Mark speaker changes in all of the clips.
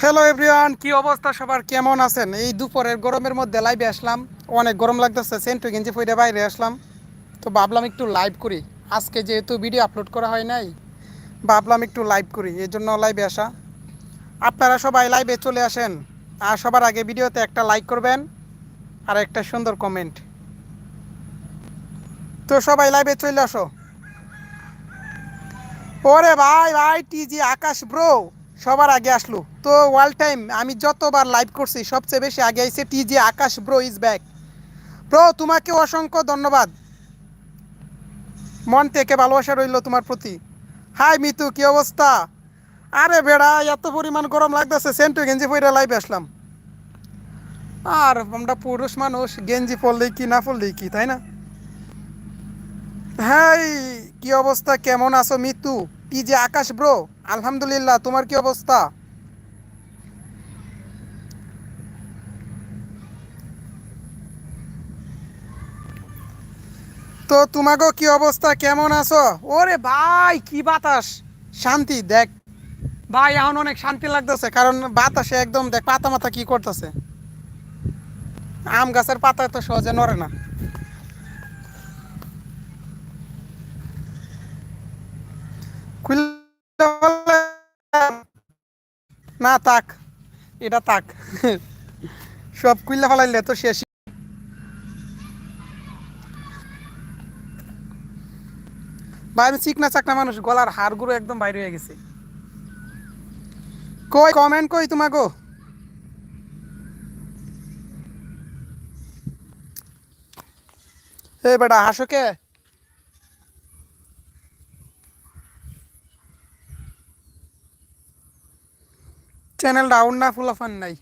Speaker 1: Hello everyone কি অবস্থা? সবার কেমন আছেন? এই দুপুরের গরমের মধ্যে লাইভে আসলাম। অনেক গরম লাগতেছে, সেন্টু গেঞ্জি পইরে বাইরে আসলাম। তো ভাবলাম একটু লাইভ করি। আজকে যেহেতু ভিডিও আপলোড করা হয় নাই, ভাবলাম একটু লাইভ করি। এই জন্য লাইভে আসা। আপনারা সবাই লাইভে চলে আসেন। আর সবার আগে ভিডিওতে একটা লাইক করবেন আর একটা সুন্দর কমেন্ট তো সবাই লাইভে চলে আসো। ওরে ভাই ভাই টিজি আকাশ ব্রো সবার আগে আসলো। তো ওয়াল টাইম, আমি যতবার লাইভ করছি, সবচেয়ে বেশি আগে আইছে TG Akash bro is back bro তোমাকে অসংখ্য ধন্যবাদ। মন থেকে ভালোবাসা রইল তোমার প্রতি। হাই মিতু, কি অবস্থা? আরে বেড়া এত পরিমাণ গরম লাগতেছে, সেন্টু গেঞ্জি পরে লাইভে আসলাম। আর আমরা পুরুষ মানুষ, গেঞ্জি পরলেই কি, না পরলেই কি, তাই না? হ্যাঁ কি অবস্থা? কেমন আছো মিতু? যে আকাশ ব্রো? আলহামদুলিল্লাহ, তোমার কি অবস্থা? তো তোমাকেও কি অবস্থা? কেমন আছো? ওরে ভাই, কি বাতাস? শান্তি, দেখ। ভাই, এখন অনেক শান্তি লাগতেছে, কারণ বাতাসে একদম, দেখ, পাতা মাথা কি করতেছে? আম গাছের পাতা তো সহজে নড়ে না। না তাক এটা তাক সব খুললে ফেলাইলে তো শেষ ভাই, আমি চিকনা চাকনা মানুষ, গলার হাড়গুলো একদম বাইরে হয়ে গেছে। কই কমেন্ট কই তোমাকে এ বেটা, হাসো কে? চ্যানেল ডাউন না ফুলাফান নাই।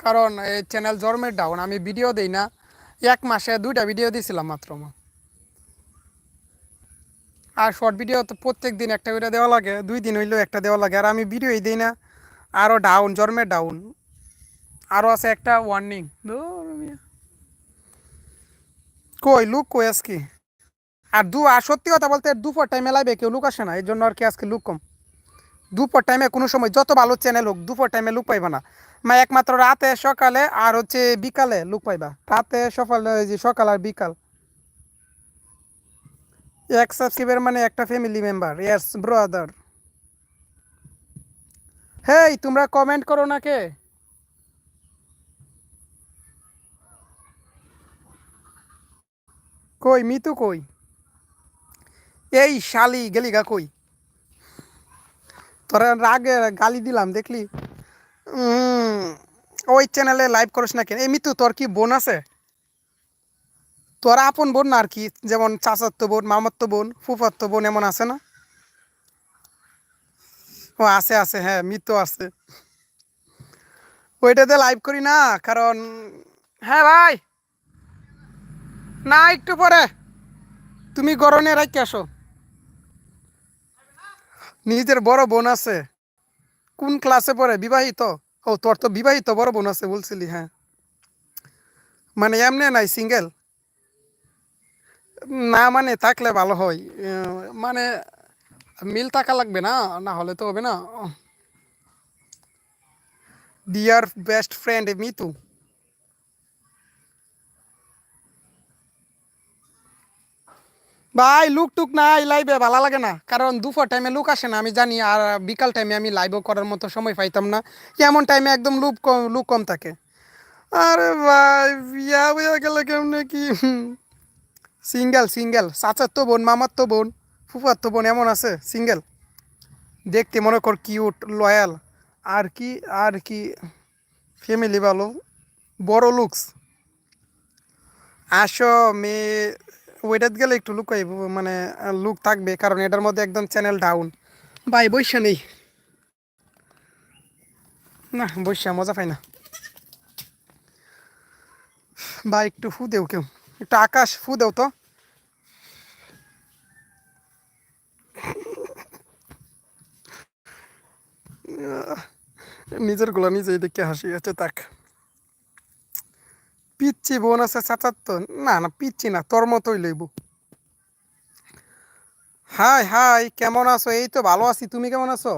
Speaker 1: কারণ এই চ্যানেল জন্মের ডাউন আমি ভিডিও দিই না। এক মাসে দুইটা ভিডিও দিয়েছিলাম মাত্র। আর শর্ট ভিডিও তো প্রত্যেক দিন একটা করে দেওয়া লাগে, দুই দিন হইলেও একটা দেওয়া লাগে। আর আমি ভিডিওই দিই না আরও ডাউন জন্মের ডাউন আরও আছে একটা ওয়ার্নিং কই লুক কই আজকে? আর দু, আর সত্যি কথা বলতে, দুপুর টাইমে লাইবে কেউ লুক আসে না এই জন্য আর কি আজকে লুক কম। দুপুর টাইমে কোনো সময় যত ভালো চ্যানেল হোক, দুপুর টাইমে লুক পাইবা না। মা, একমাত্র রাতে, সকালে আর হচ্ছে বিকালে লুক পাইবা রাতে, সকালে যে সকাল আর বিকাল। এক সাবস্ক্রাইবার মানে একটা family member yes brother hey, তোমরা কমেন্ট করো না কে? কই, মিতু কই? এই শালি গেলি গা কই? তোরা রাগে গালি দিলাম, দেখলি? ওই চ্যানেলে লাইভ করিস না কেন? এই মিতু, তোর কি বোন আছে? তোর আপন বোন না আর কি? যেমন চাচাত্ত বোন, মামাত্ত বোন, ফুফাত্ত বোন এমন আছে না? ও, আছে আছে হ্যাঁ মিতু আছে। ওইটাতে লাইভ করি না, কারণ হ্যাঁ ভাই। না, একটু পরে। তুমি গরমে রাখতে আসো। নিজের বড় বোন আছে। কোন ক্লাসে পড়ে? বিবাহিত? ও, তোর তো বিবাহিত বড় বোন আছে বলছিলি হ্যাঁ। মানে এমনি নাই সিঙ্গেল না মানে থাকলে ভালো হয়। মানে মিল থাকা লাগবে না না হলে তো হবে না। Dear best friend Mitu. ভাই লুক টুক নাই লাইভে ভালো লাগে না। কারণ দুপুর টাইমে লুক আসে না, আমি জানি, আর বিকাল টাইমে আমি লাইভও করার মতো সময় পাইতাম না। এমন টাইমে একদম লুক কম লুক কম থাকে। আরে ভাই, বিয়া হয়ে গেলে কেমনে কি? Single single. চাচার তো বোন, মামার তো বোন, ফুফার তো বোন এমন আছে, সিঙ্গেল। দেখতে মনে কর কিউট লয়াল আর কি আর কি? ফ্যামিলি ভালো, বড় লুকস আসো, মেয়ে। ওইটাত গেলে একটু লুক মানে লুক থাকবে, কারণ এটার মধ্যে একদম চ্যানেল ডাউন ভাই, বৈশা নেই। না, বৈশা, মজা পাই না। ভাই, একটু ফু দেও কেউ। একটু আকাশ ফু দেও তো। নিজেরগুলা নিজেই দেখে হাসি আছে তাক পিচ্ছি বোন আছে তো না না পিচ্ছি না, তোর মতোই লইব। হাই হাই, কেমন আছো? এই তো ভালো আছি, তুমি কেমন আছো?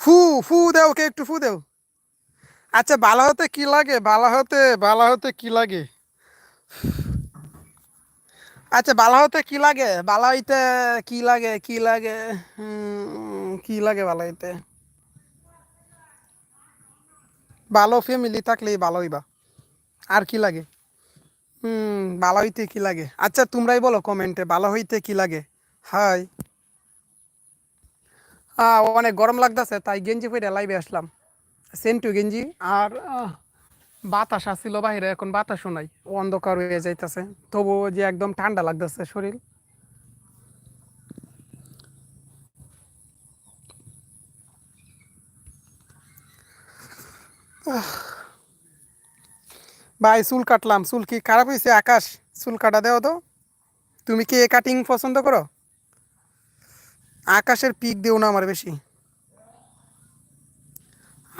Speaker 1: ফু ফু দেও ওকে, একটু ফু দেও। আচ্ছা বালা হতে কি লাগে? বালা হতে বালা হতে কি লাগে? আচ্ছা বালা হতে কি লাগে? বালা হইতে কি লাগে কি লাগে? কি লাগে বালা হইতে? ভালো ফ্যামিলি থাকলেই ভালো হইবা। আর কি লাগে? হুম ভালো হইতে কি লাগে? আচ্ছা তোমরাই বলো কমেন্টে ভালো হইতে কি লাগে? হাই। আহ, অনেক গরম লাগতেছে তাই গেঞ্জি পরে লাইভে আসলাম। সেন্টু গেঞ্জি আর আহ, বাতাস আসছিল বাইরে এখন বাতাসও নাই অন্ধকার হয়ে যাইতেছে। তবু যে একদম ঠান্ডা লাগতেছে শরীর। ভাই, চুল কাটলাম। চুল কি খারাপ হয়েছে আকাশ, চুল কাটা দেও তো। তুমি কি এ কাটিং পছন্দ করো? আকাশের পিক দেও না আমার বেশি।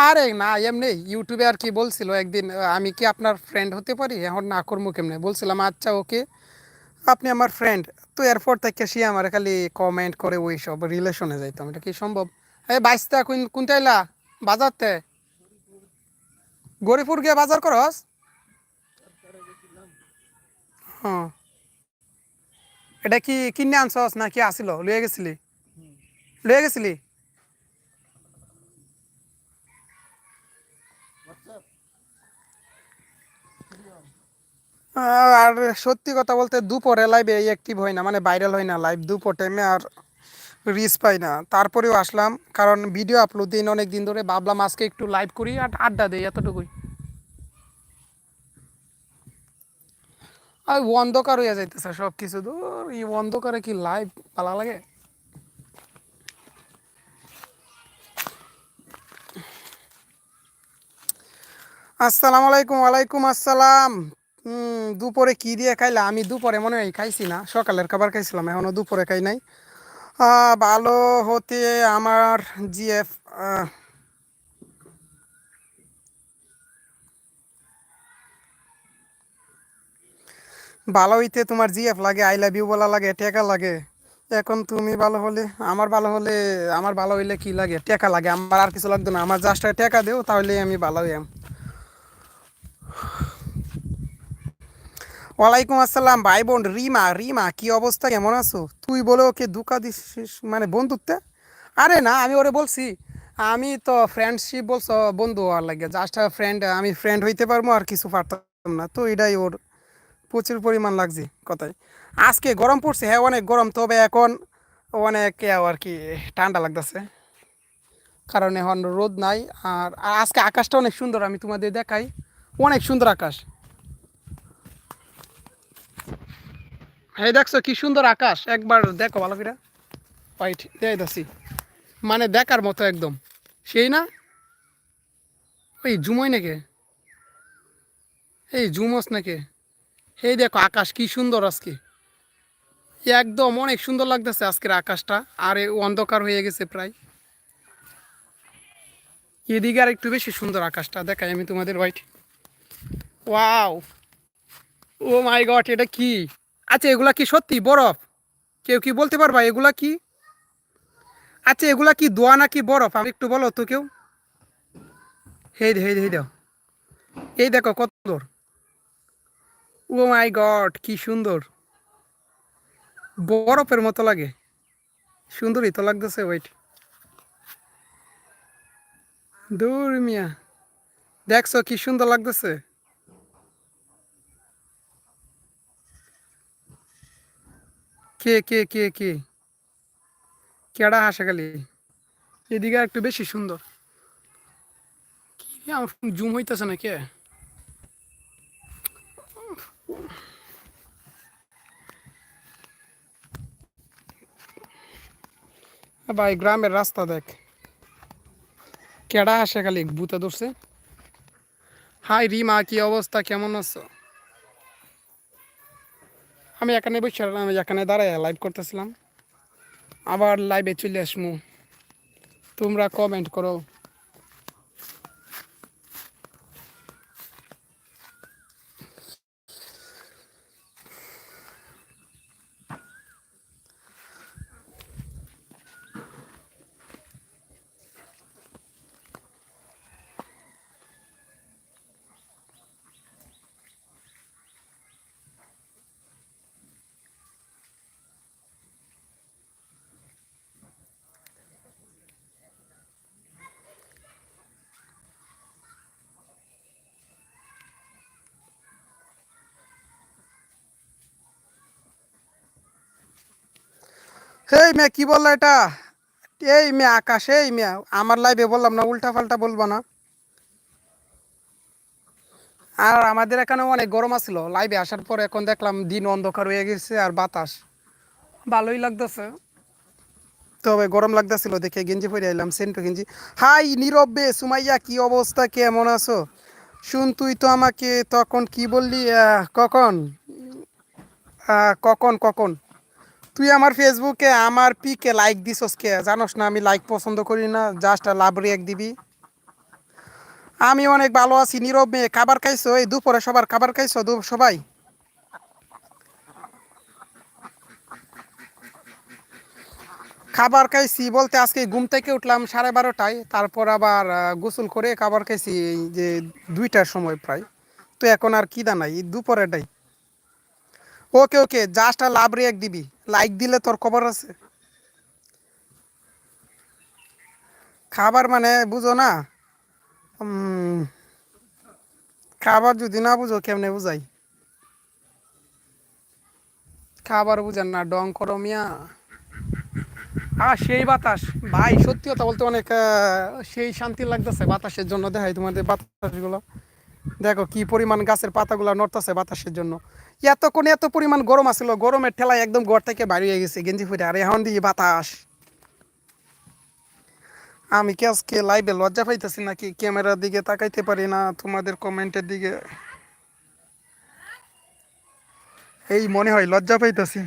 Speaker 1: আরে না, এমনি ইউটিউবে আর কি বলছিল একদিন আমি কি আপনার ফ্রেন্ড হতে পারি? এখন না করব কেমনে? বলছিলাম আচ্ছা ওকে আপনি আমার ফ্রেন্ড তো এরপর থেকে সে আমার খালি কমেন্ট করে ওই সব রিলেশনে যাইতাম। এটা কি সম্ভব? এই বাইশটা কোন কোনটা এলা বাজারতে? গরিপুর গিয়ে বাজার করস? হ্যাঁ। এটা কি কিনে আনছস না কি আসিল? লয়ে গেছিলি? লয়ে গেছিলি? আর সত্যি কথা বলতে দুপুরে লাইভে অ্যাক্টিভ হয় না মানে ভাইরাল হয় না লাইভ দুপুর টাইমে আর রিচ পাই না। তারপরেও আসলাম, কারণ ভিডিও আপলোড দিন অনেক দিন ধরে। ভাবলাম আজকে একটু লাইভ করি আর আড্ডা দিই এতটুকুই। আর অন্ধকার হয়ে যাইতেছে সব কিছু দূর এই অন্ধকারে কি লাইভ ভালো লাগে? আসসালামু আলাইকুম, ওয়ালাইকুম আসসালাম। দুপুরে কি দিয়ে খাইলা? আমি দুপুরে মনে হয় খাইছি না। সকালের খাবার খাইছিলাম, এখনও দুপুরে খাই নাই। ভালো হতে আমার জিএফ ভালো হইতে তোমার জিএফ লাগে আই লাভ ইউ বলা লাগে, টেকা লাগে। এখন তুমি ভালো হলে, আমার ভালো হলে, আমার ভালো হইলে কি লাগে? টেকা লাগে, আমার আর কিছু লাগতো না। আমার জাস্ট টেকা দেও তাহলে আমি ভালো হইয়াম। ওয়ালাইকুম আসসালাম ভাই বোন রিমা রিমা, কি অবস্থা? কেমন আছো? তুই বলে ওকে দুকা দিস মানে বন্ধুত্বে? আরে না, আমি ওরে বলছি, আমি তো ফ্রেন্ডশিপ বলছো, বন্ধু হওয়ার লাগে। জাস্ট ফ্রেন্ড আমি ফ্রেন্ড হইতে পারব, আর কিছু পারতাম না। তো এটাই ওর প্রচুর পরিমাণ লাগছে কথায়। আজকে গরম পড়ছে হ্যাঁ অনেক গরম, তবে এখন অনেক আর কি, ঠান্ডা লাগতেছে। কারণ এখন রোদ নাই, আর আজকে আকাশটা অনেক সুন্দর, আমি তোমাদের দেখাই। অনেক সুন্দর আকাশ। এই দেখছ কি সুন্দর আকাশ, একবার দেখো ভালো করে। হোয়াইট দেয় দাসি মানে দেখার মতো একদম। সেই না? ওই জুমোই নাকি? এই জুমস নাকি? এই দেখো আকাশ কি সুন্দর আজকে। একদম অনেক সুন্দর লাগতেছে আজকের আকাশটা, আর অন্ধকার হয়ে গেছে প্রায়। এদিকে আর একটু বেশি সুন্দর আকাশটা, দেখাই আমি তোমাদের white wow! Oh my god, এটা কি? আচ্ছা এগুলা কি সত্যি বরফ? কেউ কি বলতে পারবা এগুলা কি? আচ্ছা এগুলা কি দোয়া নাকি বরফ? আমি একটু বলো তো কেউ। হেই হেই হেই দাও এই দেখো কত সুন্দর। ও মাই গড, কি সুন্দর। বরফের মতো লাগে। সুন্দরই তো লাগতেছে ওয়েট দূর মিয়া। দেখছ কি সুন্দর লাগতেছে? কে কে কে কে? কেডা হাসে খালি? এদিকে একটু বেশি সুন্দর। কি জুম হইতেছে না কে ভাই, গ্রামের রাস্তা দেখ। কেডা আসে খালি, ভূতে ধরছে। হাই রিমা, কি অবস্থা? কেমন আছো? আমি এখানে বসে আমি এখানে দাঁড়ায় লাইভ করতেছিলাম। আবার লাইভে চলে আসমু। তোমরা কমেন্ট করো। হেই মেয়ে, কি বলল এটা? এই মেয়ে, আকাশ, এই মেয়ে। আমার লাইভে বললাম না উল্টা পাল্টা বলব না। আর আমাদের এখানে অনেক গরম আছিল। লাইভে আসার পর এখন দেখলাম দিন অন্ধকার হয়ে গেছে আর বাতাস। ভালোই লাগতেছে। তবে গরম লাগতেছিল দেখে গেঞ্জি পরে এলাম সেন্টু গেঞ্জি। হাই, নীরব বে, সুমাইয়া, কি অবস্থা? কেমন আছো? শুন, তুই তো আমাকে তখন কি বললি? কখন? কখন কখন? তুই আমার ফেসবুকে আমার পিকে লাইক দিছস কে? জানোস না, আমি লাইক পছন্দ করি না জাস্ট লাভ রিয়াক দিবি। আমি অনেক ভালো আছি, নীরব মেয়ে, খাবার খাইছো? এই দুপুরে সবার খাবার খাইছো সবাই? খাবার খাইছি বলতে আজকে ঘুম থেকে উঠলাম সাড়ে বারোটায়, তারপর আবার গোসল করে খাবার খাইছি এই যে দুইটার সময় প্রায়। তো এখন আর কি দানাই এই দুপুরেটাই ওকে ওকে জাস্ট লাভ রিয়াক দিবি। লাইক দিলে তোর খবর আছে। খাবার মানে বুঝো না? খাবার যদি না বুঝো, কেমনে বুঝাই? খাবার বুঝেন না, ডং করো মিয়া। আর সেই বাতাস। ভাই, সত্যি কথা বলতে অনেক সেই শান্তি লাগতেছে বাতাসের জন্য। দেখাই তোমাদের বাতাসগুলো। দেখো কি পরিমাণ গাছের পাতাগুলো নড়তেছে বাতাসের জন্য। এতক্ষণ এত পরিমাণ গরম আছিল, গরমের ঠেলায় একদম ঘর থেকে বাইরে হয়ে গেছে, গেঞ্জি ফুটে আর এখন দিয়ে বাতাস। আমি কি আজকে লাইভে লজ্জা পাইতেছি নাকি? ক্যামেরার দিকে তাকাইতে পারি না, তোমাদের কমেন্টের দিকে। এই মনে হয় লজ্জা পাইতেছি।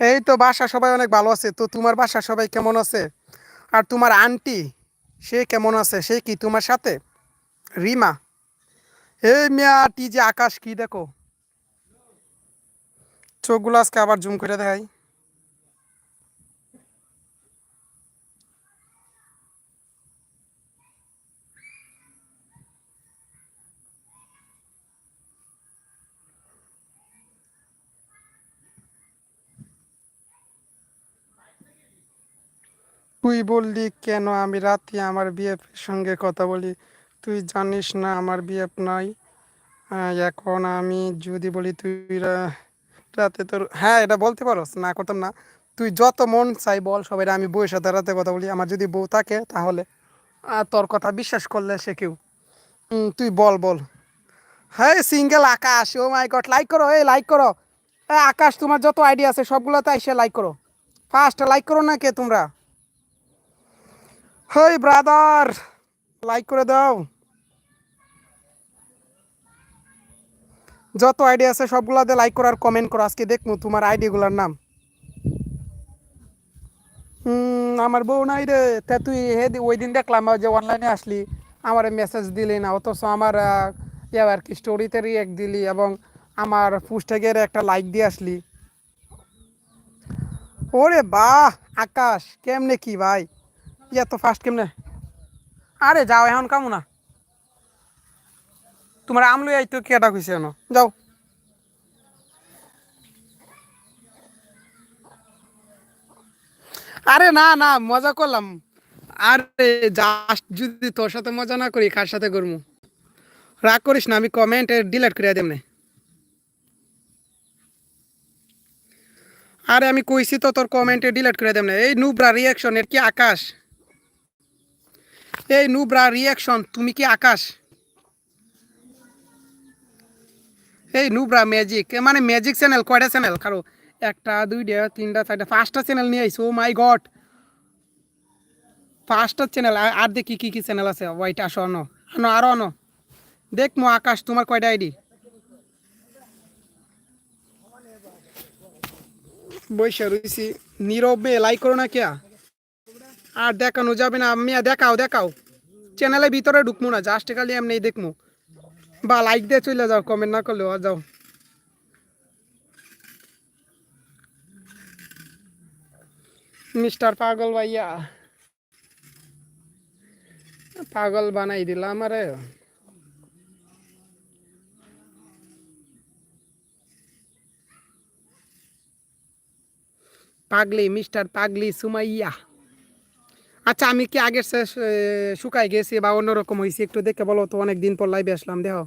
Speaker 1: এই তো বাসা সবাই অনেক ভালো আছে। তো তোমার বাসা সবাই কেমন আছে? আর তোমার আন্টি, সে কেমন আছে? সে কি তোমার সাথে? রিমা। এই মেয়াটি যে আকাশ কি দেখো? চোখগুলো আজকে আবার জুম করে দেখাই। তুই বললি কেন আমি রাতে আমার বিএফের সঙ্গে কথা বলি? তুই জানিস না আমার বিএফ নাই। এখন আমি যদি বলি তুই রাতে তোর হ্যাঁ এটা বলতে পারোস না করতাম না। তুই যত মন চাই বল সবাই আমি বউয়ের সাথে রাতে কথা বলি। আমার যদি বউ থাকে তাহলে। আহ, তোর কথা বিশ্বাস করলে সে কেউ? তুই বল বল। হ্যাঁ single Akash. Oh my god like করো এই লাইক করো। আকাশ তোমার যত আইডিয়া আছে সবগুলোতে এসে লাইক করো। ফার্স্ট লাইক করো না কে তোমরা? হেই ব্রাদার লাইক করে দাও। যত আইডিয়া আছে সবগুলাতে লাইক করো আর কমেন্ট করো। আজকে দেখব তোমার আইডিগুলোর নাম। হুম, আমার বউ নাই রে। তা তুই হে ওই দিন দেখলাম যে অনলাইনে আসলি, আমার মেসেজ দিলি না। অথচ আমার আর কি স্টোরিতে রিয়েক্ট দিলি এবং আমার পুস্টেগের একটা লাইক দিয়ে আসলি। ওরে বাহ, আকাশ, কেমনে কি ভাই? ইয়া, তো ফার্স্ট কেমনে আরে যাও, এখন কামু না। তোমার আমলই আইতো কেটা কইছে এনো যাও। আরে না না, মজা করলাম। আরে জাস্ট যদি তোর সাথে মজা না করি, কার সাথে করব রাগ করিস না, আমি কমেন্ট ডিলিট করে দেব না আরে, আমি কইছি তো তোর কমেন্টে ডিলিট করে দেব না এই নুবরা রিয়াকশন এর কি আকাশ? এই নুবরা রিয়াকশন তুমি কি আকাশ? এই নুবরা ম্যাজিক মানে ম্যাজিক চ্যানেল কয়টা চ্যানেল কারও একটা, দুইটা, তিনটা, চারটা, পাঁচটা চ্যানেল নিয়ে আইসো মাই গড পাঁচটা চ্যানেল আর দেখি কি কি চ্যানেল আছে। ওয়াইট আসো, আনো। আনো, আরও আনো। দেখ মো আকাশ, তোমার কয়টা আইডি বৈশা রয়েছি নীরবে লাইক করো না কে আর দেখানো যাবে না। মিয়া, দেখাও দেখাও। চ্যানেলের ভিতরে ঢুকবো না জাস্ট খালি এমনি দেখব বা লাইক দিয়ে চলে যাও কমেন্ট না করলেও যাও। মিস্টার পাগল ভাইয়া। পাগল বানাই দিলাম আরে পাগলি মিস্টার পাগলি সুমাইয়া। আচ্ছা আমি কি আগের শুকাই গেছি বা অন্যরকম হয়েছি একটু দেখে বলো তো অনেক দিন পর লাইভে আসলাম, দেখো।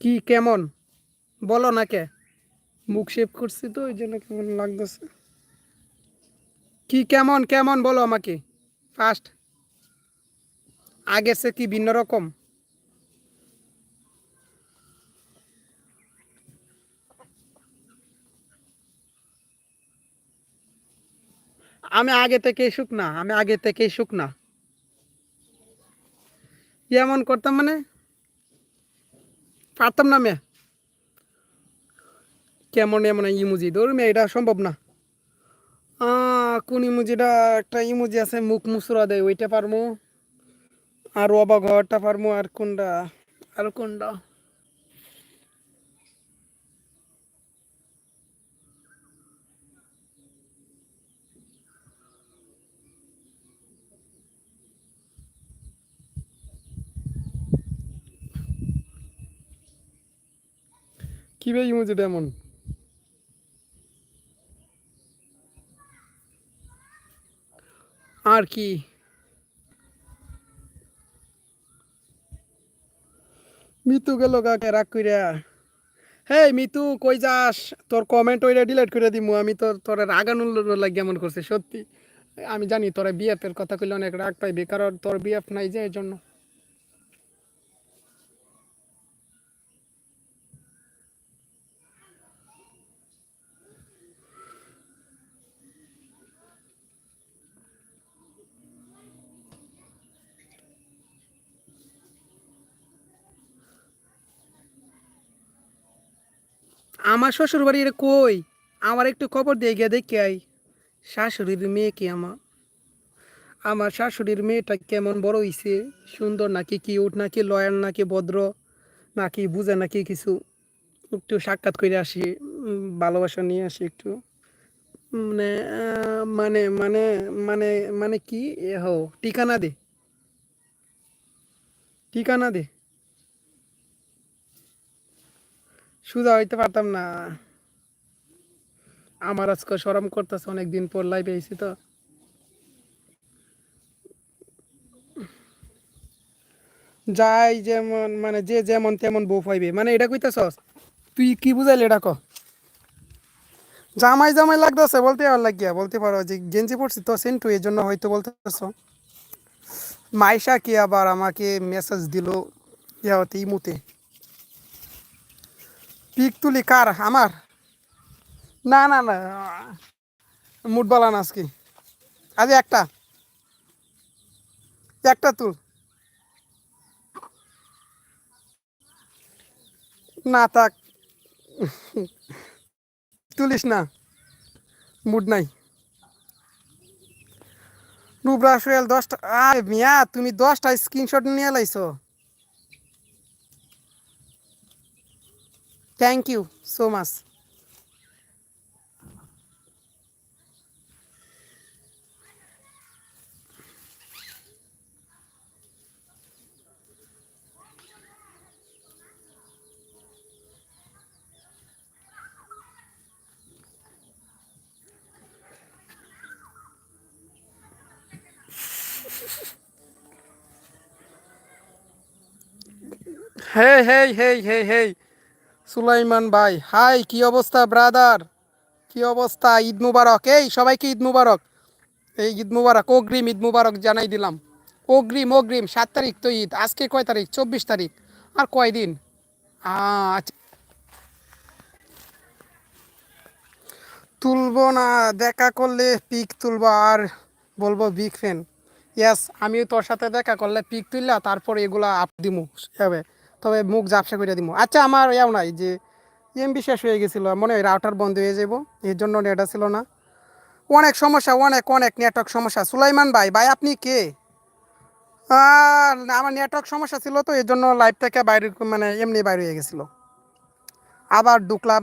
Speaker 1: কি, কেমন? বলো না কে? মুখ শেপ করছি তো, ওই জন্য কেমন লাগতেছে? কি, কেমন কেমন বলো আমাকে? ফার্স্ট আগের সে কি ভিন্ন রকম? আমি আগে থেকেই শুকনা আমি আগে থেকেই শুকনা এমন করতাম মানে? পারতাম না মেয়ে। কেমন এমন ইমুজি? ধর মেয়ে, এটা সম্ভব না। কোন ইমুজিটা? একটা ইমুজি আছে, মুখ মুসুরা দেয়, ওইটা পারমু আর অবাক হওয়ারটা পারমু আর কোনটা? আর কোনটা? কি বে ইমুজিটা এমন? আর কি? মিতু গেল কাকে? রাগ কইরা। হে মিতু, কই যাস? তোর কমেন্ট ওইটা ডিলিট করে দিমু। আমি তোর তোর রাগানুর লাগে এমন করছে, সত্যি। আমি জানি তোরা বিএফ এর কথা কইলে অনেক রাগ পাইবি, কারণ তোর বিএফ নাই যে এই জন্য আমার শ্বশুর বাড়ি এটা কই? আমার একটু খবর দিয়ে গিয়ে দেখে আই। শাশুড়ির মেয়ে কি আমার? আমার শাশুড়ির মেয়েটা কেমন বড় হইছে? সুন্দর নাকি কি কিউট, নাকি লয়াল নাকি ভদ্র, নাকি বুঝে নাকি কিছু? একটু সাক্ষাৎ করে আসি ভালোবাসা নিয়ে আসি একটু। মানে মানে মানে মানে মানে কি? হো ঠিকানা দে। ঠিকানা দে। সুদা হইতে পারতাম না। আমার আজকে সরম করতেছে, অনেকদিন পর লাইভে আইছি তো। যাই যেমন মানে যে যেমন তেমন বউ পাইবে। মানে এটা কইতেছস, তুই কি বুঝাইলি এটা ক? জামাই জামাই লাগতেছে বলতে আর লাগিয়া, বলতে পারো যে গেঞ্জি পড়ছি তো সেন্টু এই জন্য হয়তো বলতেছ। মাইশা কি আবার আমাকে মেসেজ দিল ইয়াতে ইমুতে? পিক তুলি কার আমার। না না না, মুড বালা না আজকে। আজ একটা। একটা তুল। না, থাক। তুলিস না। মুড নাই। নুবরা সোহেল দশটা আরে মিয়া, তুমি দশটা স্ক্রিনশট নিয়ে লাইছো। Thank you so much. Hey, hey, hey, hey, hey. Sulaiman ভাই, হাই, কি অবস্থা, ব্রাদার? কি অবস্থা, ঈদ মুবারক? এই, সবাইকে ঈদ মুবারক। এই ঈদ মুবারক, অগ্রিম ঈদ মুবারক জানাই দিলাম। অগ্রিম অগ্রিম, সাত তারিখ তো ঈদ। আজকে কয় তারিখ? চব্বিশ তারিখ। আর কয় দিন? আচ্ছা। তুলবো না, দেখা করলে পিক তুলব, আর বলব বিগ ফ্যান ইয়াস আমিও তোর সাথে দেখা করলে পিক তুললা তারপর এগুলা আপ দিমু। হবে তবে মুখ জাপসা করে দিব আচ্ছা আমার ইয়াও নাই যে এমবি শেষ হয়ে গেছিল, মনে হয় রাউটার বন্ধ হয়ে যাব এর জন্য নেটা ছিল না। অনেক সমস্যা, অনেক অনেক নেটওয়ার্ক সমস্যা। সুলাইমান ভাই ভাই, আপনি কে? আমার নেটওয়ার্ক সমস্যা ছিল তো এর জন্য লাইভ থেকে বাইরে মানে এমনি বাইরে হয়ে গেছিল। আবার ঢুকলাম।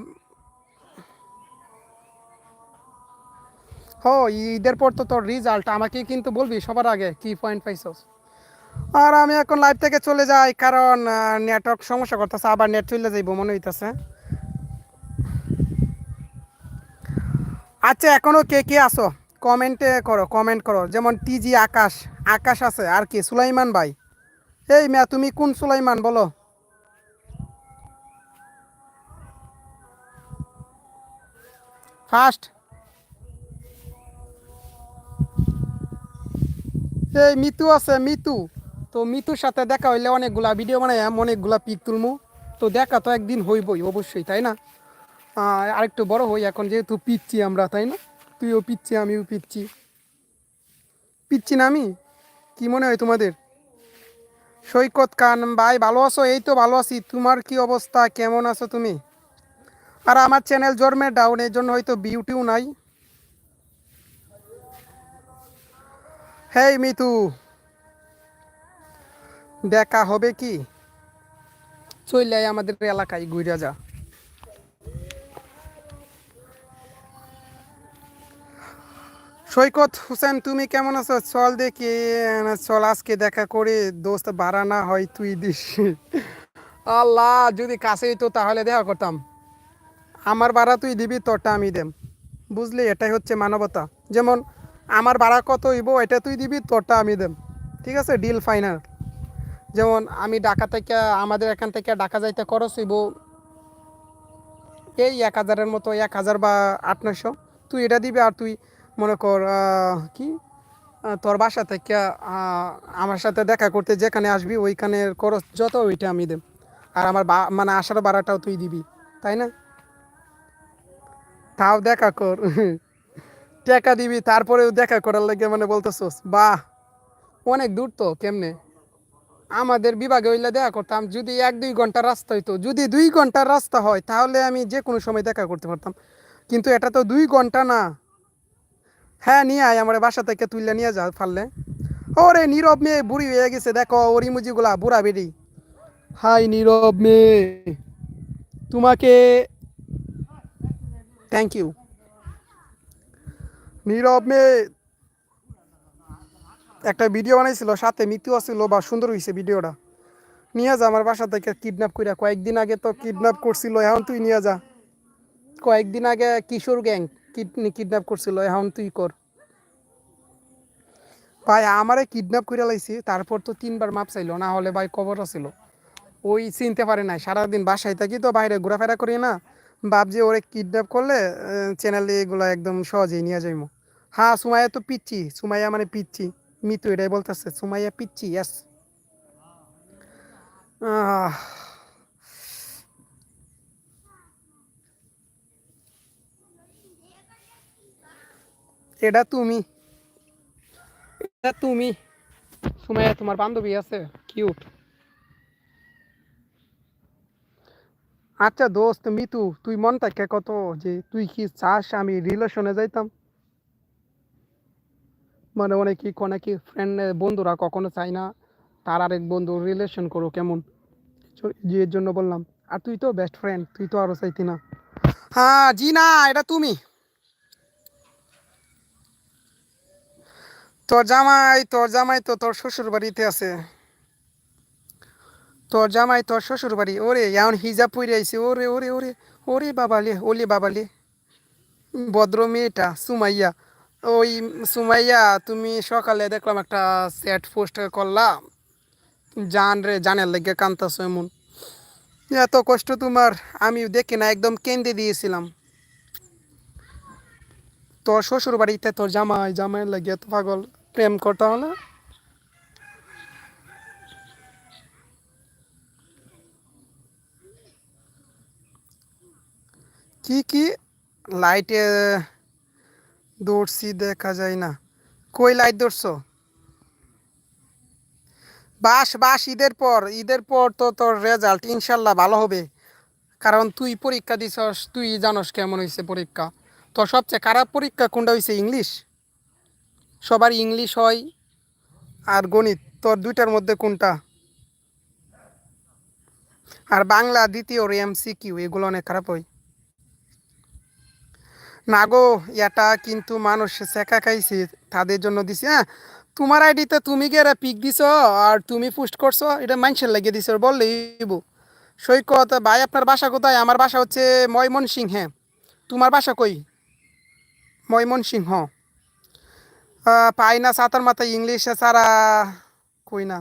Speaker 1: হো, ঈদের পর তো তোর রেজাল্ট আমাকে কিন্তু বলবি সবার আগে কি পয়েন্ট পাইছস? আর আমি এখন লাইভ থেকে চলে যাই, কারণ নেটওয়ার্ক সমস্যা করতেছে, আবার নেট চলে যাইব, মনে হইতেছে। আচ্ছা এখনও কে কে আসো কমেন্টে করো কমেন্ট করো। যেমন টিজি আকাশ আকাশ আছে, আর কি, সুলাইমান ভাই। এই মিয়া, তুমি কোন সুলাইমান, বলো। ফার্স্ট এই মিতু আছে, মিতু। তো মিতুর সাথে দেখা হইলে অনেকগুলা ভিডিও বানাই অনেকগুলা পিক তুলমু। তো দেখা তো একদিন হইবই, অবশ্যই, তাই না? আরেকটু বড় হই, এখন যেহেতু পিচ্ছি আমরা, তাই না? তুইও পিচ্ছি, আমিও পিচ্ছি। পিচ্ছি না আমি? কি মনে হয় তোমাদের? সৈকত খান, ভাই, ভালো আছো? এই তো ভালো আছি। তোমার কি অবস্থা? কেমন আছো তুমি? আর আমার চ্যানেল জন্মের ডাউন এর জন্য হয়তো বিউটিও নাই। হেই মিতু দেখা হবে কি? চলে আমাদের এলাকায়, ঘুরে যা। সৈকত হুসেন, তুমি কেমন আছো? চল দেখি চল, আজকে দেখা করে। দোস্ত, বাড়া না হয় তুই দিস। আল্লাহ, যদি কাছে হইতো তাহলে দেখা করতাম। আমার ভাড়া তুই দিবি, তোরটা আমি দেম। বুঝলি? এটাই হচ্ছে মানবতা। যেমন, আমার ভাড়া কত হইব, এটা তুই দিবি, তোরটা আমি দেম। ঠিক আছে? ডিল ফাইনাল যেমন আমি ঢাকা থেকে, আমাদের এখান থেকে ঢাকা যাইতে খরচ হইব এই এক হাজারের মতো, এক হাজার বা আট নশো তুই এটা দিবি আর তুই মনে কর কি? তোর বাসা থেকে আমার সাথে দেখা করতে যেখানে আসবি, ওইখানের খরচ যত ওইটা আমি দেব। আর আমার মানে আসার ভাড়াটাও তুই দিবি, তাই না? তাও দেখা কর। টাকা দিবি, তারপরেও দেখা করার লাগে মানে বলতেছোস, বাহ, অনেক দূর তো, কেমনে? আমাদের বিভাগে হইলে দেখা করতাম, যদি এক দুই ঘণ্টার রাস্তা হইতো, যদি দুই ঘণ্টার রাস্তা হয়, তাহলে আমি যে কোনো সময় দেখা করতে পারতাম। কিন্তু এটা তো দুই ঘণ্টা না। হ্যাঁ নিয়ে আয়, আমার বাসা থেকে তুললে নিয়ে যা পারলে ওরে নীরব মেয়ে, বুড়ি হয়ে গেছে, দেখো ওর ইমুজিগুলা, বুড়া বেরি হাই নীরব মেয়ে, তোমাকে থ্যাংক ইউ নীরব মেয়ে একটা ভিডিও বানাইছিল, সাথে মৃত্যু আসছিল বা সুন্দর হয়েছে ভিডিওটা নিয়ে যা, আমার বাসা থেকে কিডন্যাপ করিয়া কয়েকদিন আগে তো কিডন্যাপ করছিল, এখন তুই নিয়ে যা। কয়েকদিন আগে কিশোর গ্যাং কিডনি কিডন্যাপ করছিল, এখন তুই কর। ভাই, আমারে কিডন্যাপ করে লাইছি, তারপর তো তিনবার মাপ চাইলো, না হলে ভাই কবর ছিল ওই চিনতে পারে নাই, সারাদিন বাসায় থাকি তো বাইরে ঘোরাফেরা করি না। ভাব যে ওরে কিডন্যাপ করলে চ্যানেলে এগুলো একদম সহজেই নিয়ে যাইমো। হ্যাঁ সুমাইয়া তো পিচ্ছি, সুমাইয়া মানে পিচ্ছি। মিতু এটাই বলতেছে, সুমাইয়া পিচ্ছি ইয়াস এটা তুমি। এটা তুমি। সুমাইয়া, তোমার বান্ধবী আছে কিউট আচ্ছা দোস্ত, মিতু, তুই মন থাকে কত? যে তুই কি চাস আমি রিলেশনে যাইতাম? মানে অনেকে অনেকে ফ্রেন্ড বন্ধুরা কখনো চাই না, তার আরেক বন্ধু রিলেশন করো কেমন? এর জন্য বললাম, আর তুই তো বেস্ট ফ্রেন্ড তুই তো আরও চাইতি না। হ্যাঁ জি না এটা তুমি। তোর জামাই তোর জামাই তো তোর শ্বশুর বাড়িতে আছে। তোর জামাই তোর শ্বশুর বাড়ি ওরে এমন হিজাব পরে আইছে, ওরে ওরে ওরে ওরে বাবালে, ওলে বাবালে। ভদ্র মেয়েটা, সুমাইয়া। ওই সুমাইয়া, তুমি সকালে দেখলাম একটা স্যাট পোস্ট করলাম। জান রে, জানের লেগে কান্তাছো এমন। এত কষ্ট তোমার, আমি দেখি না, একদম কেন্দ্রে দিয়েছিলাম। তোর শ্বশুর বাড়িতে তোর জামাই, জামাইয়ের লাগে এত পাগল, প্রেম করতে হলো কি কি? লাইটে দৌড়ছি, দেখা যায় না। কই লাইট দৌড়ছো বাস বাস, ঈদের পর ঈদের পর তো তোর রেজাল্ট ইনশাল্লাহ ভালো হবে। কারণ তুই পরীক্ষা দিছস, তুই জানস কেমন হয়েছে পরীক্ষা। তোর সবচেয়ে খারাপ পরীক্ষা কোনটা হয়েছে ইংলিশ? সবার ইংলিশ হয় আর গণিত। তোর দুইটার মধ্যে কোনটা? আর বাংলা, দ্বিতীয় এমসি কিউ এগুলো অনেক খারাপ হয়। না গো এটা কিন্তু মানুষ শেখা খাইছে তাদের জন্য দিছি হ্যাঁ? তোমার আইডিতে তুমি গিয়ে পিক দিছো আর তুমি পোস্ট করছ এটা মানুষের লাগিয়ে দিছো বললেই। সৈকত ভাই আপনার বাসা কোথায়? আমার বাসা হচ্ছে ময়মনসিংহ হ্যাঁ? তোমার বাসা কই? ময়মনসিংহ। আহ, পাই না সাঁতার মাথায় ইংলিশে সারা কই না।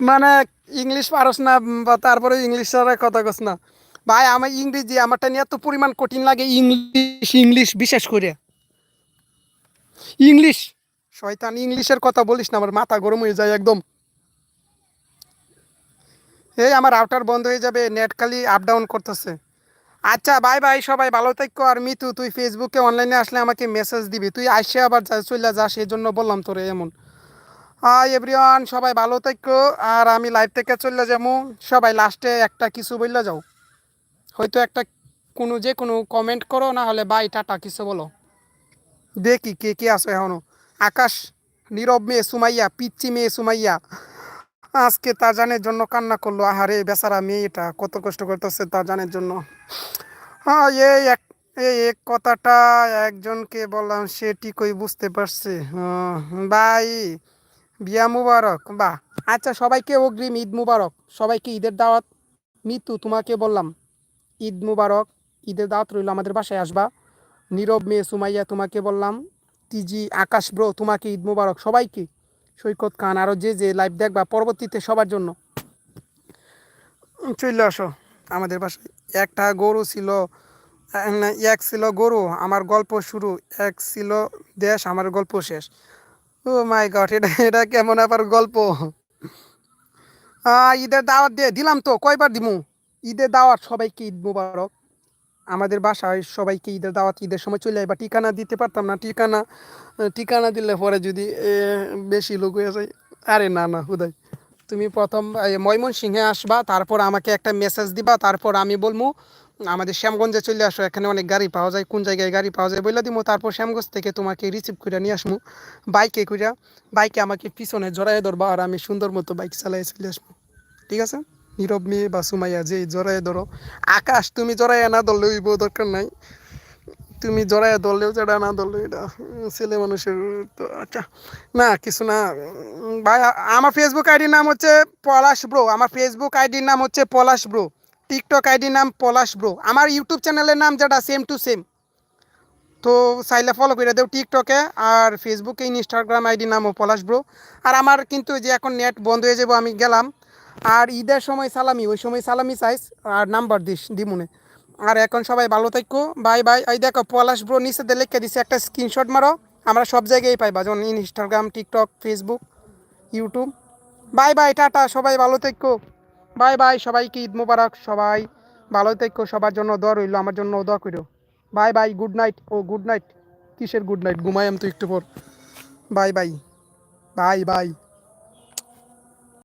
Speaker 1: মানে ইংলিশ পারস না বা তারপরে ইংলিশ ছাড়া কথা কস না। ভাই, আমার ইংরেজি আমারটা নিয়ে এত পরিমাণ কঠিন লাগে, ইংলিশ ইংলিশ বিশেষ করে। ইংলিশ, শয়তান, ইংলিশের কথা বলিস না, আমার মাথা গরম হয়ে যায় একদম। এই আমার আউটার বন্ধ হয়ে যাবে নেট খালি আপ ডাউন করতেছে। আচ্ছা বাই বাই সবাই ভালো থাকো। আর মিতু, তুই ফেসবুকে অনলাইনে আসলে আমাকে মেসেজ দিবি। তুই আসে আবার চলে যা সেই জন্য বললাম তোরে এমন। হাই এভরিওয়ান সবাই ভালো থাকো। আর আমি লাইভ থেকে চলে যাব। সবাই লাস্টে একটা কিছু বললে যাও। হয়তো একটা কোনো যে কোনো কমেন্ট করো না হলে বাই, টাটা, কিছু বলো। দেখি কে কে আসো এখনও। আকাশ, নীরব মেয়ে সুমাইয়া, পিচ্চি মেয়ে সুমাইয়া। আজকে তাজানের জন্য কান্না করল। আহারে, বেচারা মেয়েটা, কত কষ্ট করতেছে তাজানের জন্য। হ্যাঁ এই এক এই এক কথাটা একজনকে বললাম, সে ঠিকই বুঝতে পারছে। বাই, বিয়া মুবারক। বাহ আচ্ছা সবাইকে অগ্রিম ঈদ মুবারক। সবাইকে ঈদের দাওয়াত। মিতু, তোমাকে বললাম। ঈদ মুবারক, ঈদের দাওয়াত রইল আমাদের বাসায় আসবা। নীরব মেয়ে সুমাইয়া, তোমাকে বললাম, টিজি আকাশ ব্রো তোমাকে ঈদ মুবারক। সবাইকে, সৈকত খান আরও যে যে লাইভ দেখবা পরবর্তীতে সবার জন্য। চলে আসো আমাদের বাসায়। একটা গরু ছিল, এক ছিল গরু, আমার গল্প শুরু, এক ছিল দেশ, আমার গল্প শেষ। ও মাই গড এটা এটা কেমন আবার গল্প? ঈদের দাওয়াত দিয়ে দিলাম তো, কয়বার দিমু? ঈদের দাওয়াত সবাইকে ঈদ মুবারক। আমাদের বাসায় সবাইকে ঈদের দাওয়াত, ঈদের সময় চলে যায় বা ঠিকানা দিতে পারতাম না, ঠিকানা ঠিকানা দিলে পরে যদি বেশি লোক হয়ে যায়। আরে না না, হুদাই। তুমি প্রথম ময়মনসিংহে আসবা, তারপর আমাকে একটা মেসেজ দিবা, তারপর আমি বলব আমাদের শ্যামগঞ্জে চলে আসো, এখানে অনেক গাড়ি পাওয়া যায়, কোন জায়গায় গাড়ি পাওয়া যায় বলে দিব তারপর শ্যামগঞ্জ থেকে তোমাকে রিসিভ করে নিয়ে আসব বাইকে করে বাইকে আমাকে পিছনে জড়াই ধরবা, আর আমি সুন্দর মতো বাইক চালাই চলে আসব ঠিক আছে? নীরব মেয়ে বা সুমাইয়া যে জড়াই ধরো। আকাশ, তুমি জড়াই না ধরলে ওই বউ দরকার নাই। তুমি জড়াই ধরলেও যেটা না ধরলে এটা ছেলে মানুষের তো আচ্ছা। না, কিছু না ভাই, আমার ফেসবুক আইডির নাম হচ্ছে পলাশ ব্রো। আমার ফেসবুক আইডির নাম হচ্ছে পলাশ ব্রো। টিকটক আইডির নাম পলাশ ব্রো। আমার ইউটিউব চ্যানেলের নাম যেটা সেম টু সেম তো চাইলে ফলো করে দেও টিকটকে আর ফেসবুকে ইনস্টাগ্রাম আইডি নামও পলাশ ব্রো। আর আমার কিন্তু যে এখন নেট বন্ধ হয়ে যাব, আমি গেলাম। আর ঈদের সময় সালামি, ওই সময় সালামি চাইস, আর নাম্বার দিস, দিমুনে। আর এখন সবাই ভালো থাকো, বাই বাই। এই দেখো, পলাশ ব্রো নিচে দিয়ে লিখে দিছে, একটা স্ক্রিনশট মারো, আমরা সব জায়গায় পাইবা, যেমন Instagram TikTok Facebook YouTube bye bye, tata, সবাই ভালো থাকো। বাই বাই, সবাইকে ঈদ মোবারক, সবাই ভালো থাকো, সবার জন্য দোয়া রইল, আমার জন্য দোয়া করো। Bye bye, good night, oh good night, কিসের গুড নাইট, ঘুমাই আমি তো একটু পর। Bye bye bye bye.